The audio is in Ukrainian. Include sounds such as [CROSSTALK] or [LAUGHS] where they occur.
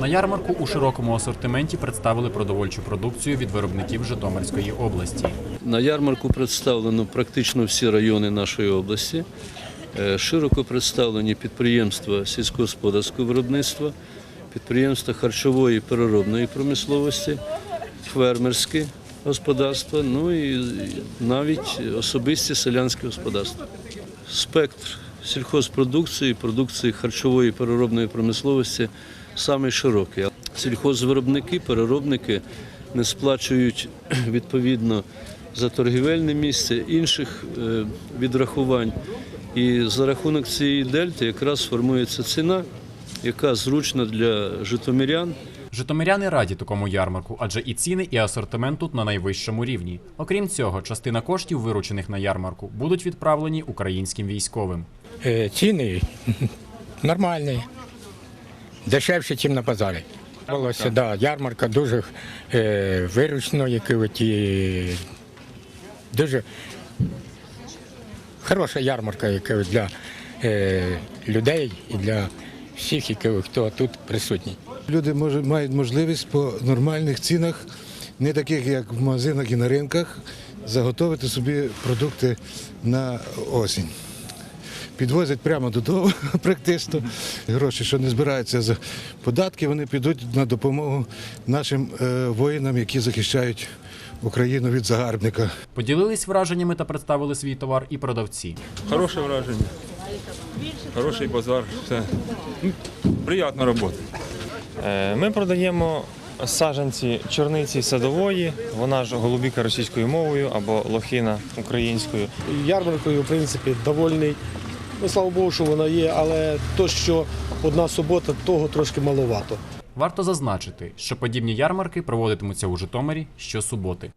На ярмарку у широкому асортименті представили продовольчу продукцію від виробників Житомирської області. На ярмарку представлено практично всі райони нашої області. Е, Широко представлені підприємства сільськогосподарського виробництва, підприємства харчової переробної промисловості, фермерські господарства, ну і навіть особисті селянські господарства. Спектр сільхозпродукції, продукції харчової переробної промисловості самий широкий. Сільхозвиробники, переробники не сплачують [CLEARS THROAT] відповідно за торгівельне місце інших е, відрахувань. І за рахунок цієї дельти якраз формується ціна, яка зручна для житомирян. Житомиряни раді такому ярмарку, адже і ціни, і асортимент тут на найвищому рівні. Окрім цього, частина коштів, виручених на ярмарку, будуть відправлені українським військовим. Е, Ціни [LAUGHS] нормальні, дешевші, ніж на базарі. Волосся, да, ярмарка дуже е, виручно, які дуже хороша ярмарка яка для е, людей і для всіх, які, хто тут присутній. Люди може, мають можливість по нормальних цінах, не таких як в магазинах і на ринках, заготовити собі продукти на осінь. Підвозять прямо додому [LAUGHS] практично. Гроші, що не збираються за податки, вони підуть на допомогу нашим е, воїнам, які захищають Україну від загарбника. Поділились враженнями та представили свій товар і продавці. Хороше враження. Хороший базар. Все. Ну, Приємна робота. Е, Ми продаємо саджанці чорниці садової, вона ж голубіка російською мовою або лохина українською. ярмаркою, в принципі, довольний. Ну, слава Богу, що вона є, але то, що одна субота, того трошки маловато. Варто зазначити, що подібні ярмарки проводитимуться у Житомирі щосуботи.